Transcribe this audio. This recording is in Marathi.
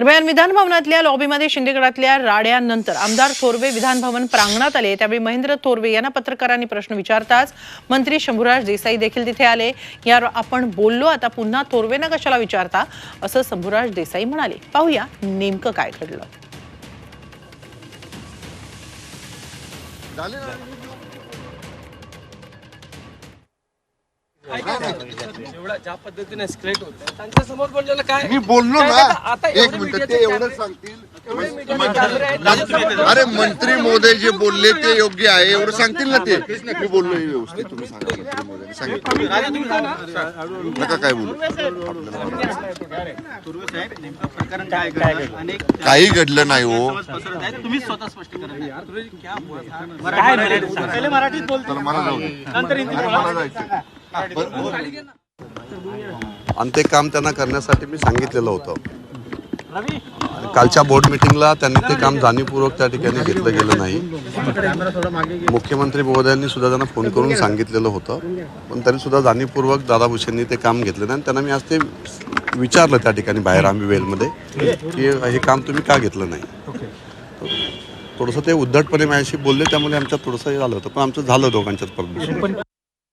दरम्यान विधानभवनातल्या लॉबीमध्ये शिंदेगडातल्या राड्यानंतर आमदार थोरवे विधानभवन प्रांगणात आले. त्यावेळी महेंद्र थोरवे यांना पत्रकारांनी प्रश्न विचारताच मंत्री शंभूराज देसाई देखील तिथे आले. यावर आपण बोललो आता पुन्हा थोरवेंना कशाला विचारता? असं शंभूराज देसाई म्हणाले. पाहूया नेमकं काय घडलं. एवढा ज्या पद्धतीने स्क्रेट होत त्यांच्यासमोर बोललेलं काय? मी बोललो ना. आता- एक मिनिट ते एवढं सांगतील. अरे मंत्री महोदय जे बोलले ते योग्य आहे. एवढं सांगतील ना ते. मी बोललो हे व्यवस्थित तुम्ही सांगा. मंत्री महोदयांनी सांगितलं. नका काय बोलू. काही घडलं नाही हो. तुम्ही स्वतः स्पष्ट करा. तर मला जाऊ. अरे मला जायचं. आणि ते काम त्यांना करण्यासाठी मी सांगितलेलं होतं. कालच्या बोर्ड मिटिंगला त्यांनी ते काम जाणीवपूर्वक त्या ठिकाणी घेतलं गेलं नाही. मुख्यमंत्री महोदयांनी सुद्धा त्यांना फोन करून सांगितलेलं होतं. पण तरी सुद्धा जाणीवपूर्वक दादा भुसेंनी ते काम घेतलं नाही. आणि त्यांना मी आज ते विचारलं त्या ठिकाणी बाहेर आम्ही वेलमध्ये की हे काम तुम्ही का घेतलं नाही? थोडंसं ते उद्धटपणे माझ्याशी बोलले त्यामुळे आमच्यात थोडंसं हे झालं होतं. पण आमचं झालं दोघांच्यात परमिशन